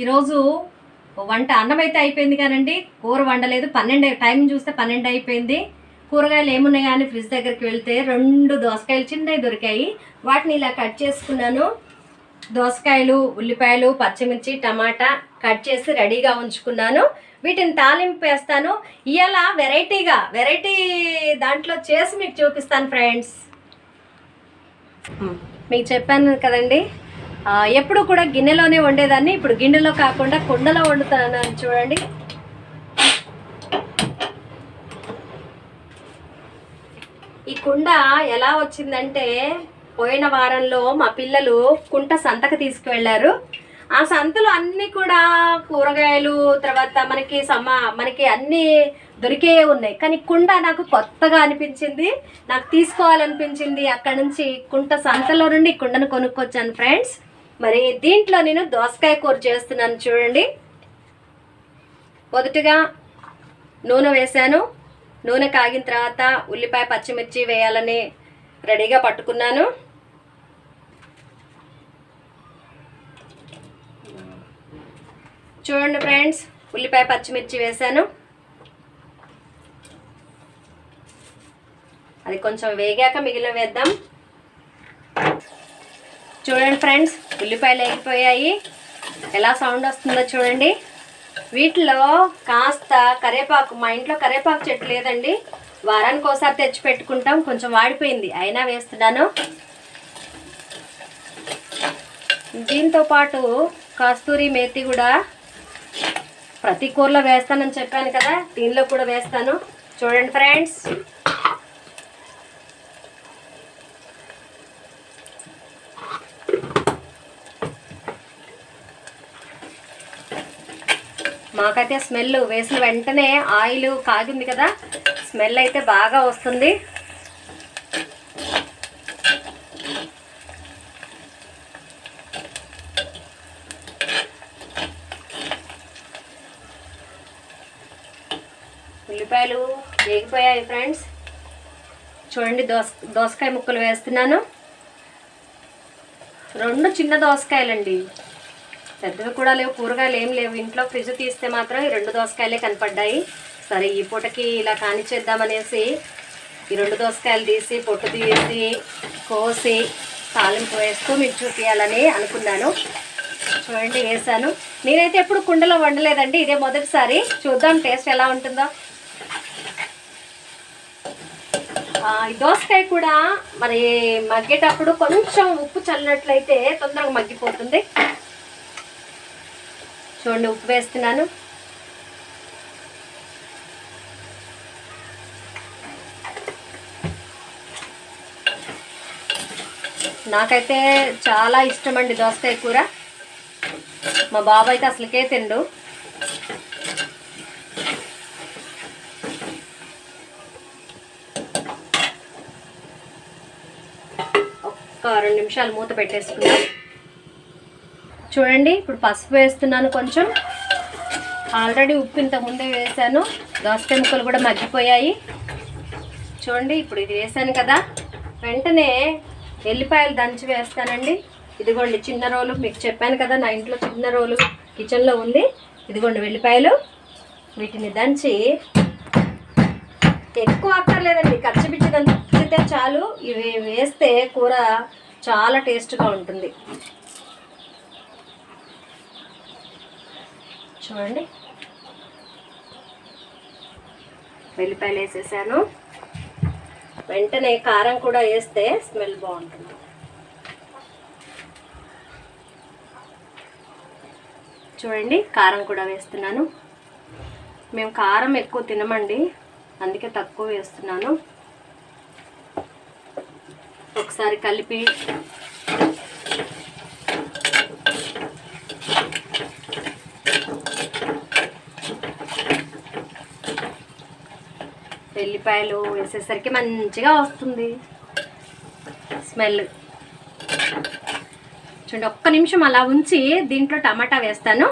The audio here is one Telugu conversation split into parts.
ఈరోజు వంట అన్నం అయితే అయిపోయింది కానండి. కూర వండలేదు. పన్నెండు టైం చూస్తే పన్నెండు అయిపోయింది. కూరగాయలు ఏమున్నాయి అని ఫ్రిడ్జ్ దగ్గరికి వెళ్తే రెండు దోసకాయలు చిన్నవి దొరికాయి. వాటిని ఇలా కట్ చేసుకున్నాను. దోసకాయలు ఉల్లిపాయలు పచ్చిమిర్చి టమాటా కట్ చేసి రెడీగా ఉంచుకున్నాను. వీటిని తాలింపు వేస్తాను. ఇవాళ వెరైటీగా వెరైటీ దాంట్లో చేసి మీకు చూపిస్తాను ఫ్రెండ్స్. మీకు చెప్పాను కదండి. ఎప్పుడు కూడా గిన్నెలోనే వండేదాన్ని. ఇప్పుడు గిన్నెలో కాకుండా కుండలో వండుతానని చూడండి. ఈ కుండ ఎలా వచ్చిందంటే పోయిన వారంలో మా పిల్లలు కుంట సంతకు తీసుకువెళ్ళారు. ఆ సంతలో అన్ని కూడా కూరగాయలు తర్వాత మనకి సమ మనకి అన్నీ దొరికే ఉన్నాయి. కానీ కుండ నాకు కొత్తగా అనిపించింది. నాకు తీసుకోవాలనిపించింది అక్కడ నుంచి కుంట సంతలో నుండి కుండను కొనుక్కొచ్చాను ఫ్రెండ్స్. మరి దీంట్లో నేను దోసకాయ కూర చేస్తున్నాను చూడండి. మొదటగా నూనె వేశాను. నూనె కాగిన తర్వాత ఉల్లిపాయ పచ్చిమిర్చి వేయాలని రెడీగా పట్టుకున్నాను. చూడండి ఫ్రెండ్స్ ఉల్లిపాయ పచ్చిమిర్చి వేశాను. అది కొంచెం వేగాక మిగిలిన వేద్దాం. చూడండి ఫ్రెండ్స్ ఉల్లిపాయలు వేగిపోయాయి ఎలా సౌండ్ వస్తుందో చూడండి. వీటిలో కాస్త కరేపాకు మా ఇంట్లో కరేపాకు చెట్టు లేదండి. వారానికి ఒకసారి తెచ్చి పెట్టుకుంటాం. కొంచెం వాడిపోయింది. అయినా వేస్తున్నాను. దీంతో పాటు కస్తూరి మేతి కూడా ప్రతి కూరలో వేస్తానని చెప్పాను కదా దీనిలో కూడా వేస్తాను. చూడండి ఫ్రెండ్స్. మాకైతే స్మెల్ వేసిన వెంటనే ఆయిల్ కాగింది కదా స్మెల్ అయితే బాగా వస్తుంది. ఉల్లిపాయలు వేగిపోయాయి ఫ్రెండ్స్. చూడండి దోస దోసకాయ ముక్కలు వేస్తున్నాను. రెండు చిన్న దోసకాయలండి. పెద్దవి కూడా లేవు కూరగాయలు ఏం లేవు. ఇంట్లో ఫ్రిడ్జ్ తీస్తే మాత్రం ఈ రెండు దోసకాయలే కనపడ్డాయి. సరే ఈ పూటకి ఇలా కానిచ్చేద్దామనేసి ఈ రెండు దోసకాయలు తీసి పొట్టు తీసి కోసి తాలింపు వేస్తూ మీకు చూపించాలని అనుకున్నాను. చూడండి వేసాను నేనైతే ఎప్పుడు కుండలో వండలేదండి. ఇదే మొదటిసారి. చూద్దాం టేస్ట్ ఎలా ఉంటుందో. ఈ దోసకాయ కూడా మరి మగ్గేటప్పుడు కొంచెం ఉప్పు చల్లినట్లయితే తొందరగా మగ్గిపోతుంది. చూడండి ఉప్పు వేస్తున్నాను. నాకైతే చాలా ఇష్టం అండి దోసకాయ కూర. మా బాబు అయితే అసలుకే తిండు. ఒక్క రెండు నిమిషాలు మూత పెట్టేసుకున్నాను చూడండి ఇప్పుడు పసుపు వేస్తున్నాను కొంచెం. ఆల్రెడీ ఉప్పు ఇంతకుముందే ముందే వేసాను. దోసకాయ ముక్కలు కూడా మగ్గిపోయాయి. చూడండి ఇప్పుడు ఇది వేసాను కదా. వెంటనే ఎల్లిపాయలు దంచి వేస్తానండి. ఇదిగోండి చిన్న రోలు మీకు చెప్పాను కదా నా ఇంట్లో చిన్న రోలు కిచెన్లో ఉంది. ఇదిగోండి వెల్లిపాయలు. వీటిని దంచి ఎక్కువ అక్కర్లేదండి కచ్చిపిచ్చి దంచితే చాలు. ఇవి వేస్తే కూర చాలా టేస్ట్గా ఉంటుంది. చూడండి. వెల్లిపాయలు వేసేసాను. వెంటనే కారం కూడా వేస్తే స్మెల్ బాగుంటుంది. చూడండి కారం కూడా వేస్తున్నాను. మేము కారం ఎక్కువ తినమండి అందుకే తక్కువ వేస్తున్నాను. ఒకసారి కలిపి వెల్లిపాయలు వేసేసరికి మంచిగా వస్తుంది. స్మెల్. చూడండి ఒక్క నిమిషం అలా ఉంచి దీంట్లో టమాటా వేస్తాను.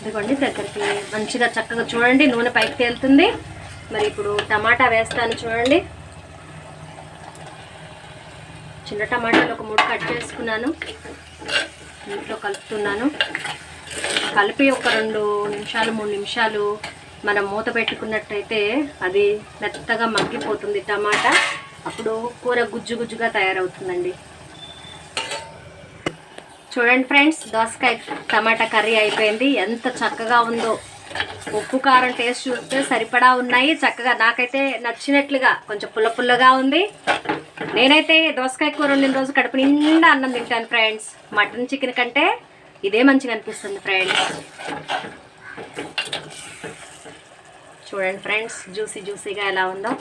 ఇదిగోండి దగ్గరికి మంచిగా చక్కగా చూడండి నూనె పైకి తేలుతుంది. మరి ఇప్పుడు టమాటా వేస్తాను చూడండి. చిన్న టమాటాలు ఒక మూడు కట్ చేసుకున్నాను. ఇంట్లో కలుపుతున్నాను. కలిపి ఒక రెండు నిమిషాలు మూడు నిమిషాలు మనం మూత పెట్టుకున్నట్టయితే అది మెత్తగా మగ్గిపోతుంది టమాటా. అప్పుడు కూర గుజ్జు గుజ్జుగా తయారవుతుందండి. చూడండి ఫ్రెండ్స్ దోసకాయ టమాటా కర్రీ అయిపోయింది. ఎంత చక్కగా ఉందో. ఉప్పు కారం టేస్ట్ చూస్తే సరిపడా ఉన్నాయి. చక్కగా నాకైతే నచ్చినట్లుగా కొంచెం పుల్ల పుల్లగా ఉంది. నేనైతే దోసకాయ కూర వండిన రోజు కడుపు నిండా అన్నం తింటాను ఫ్రెండ్స్. మటన్ చికెన్ కంటే ఇదే మంచిగా అనిపిస్తుంది ఫ్రెండ్స్ చూడండి ఫ్రెండ్స్ జ్యూసీ జ్యూసీగా ఎలా ఉందో.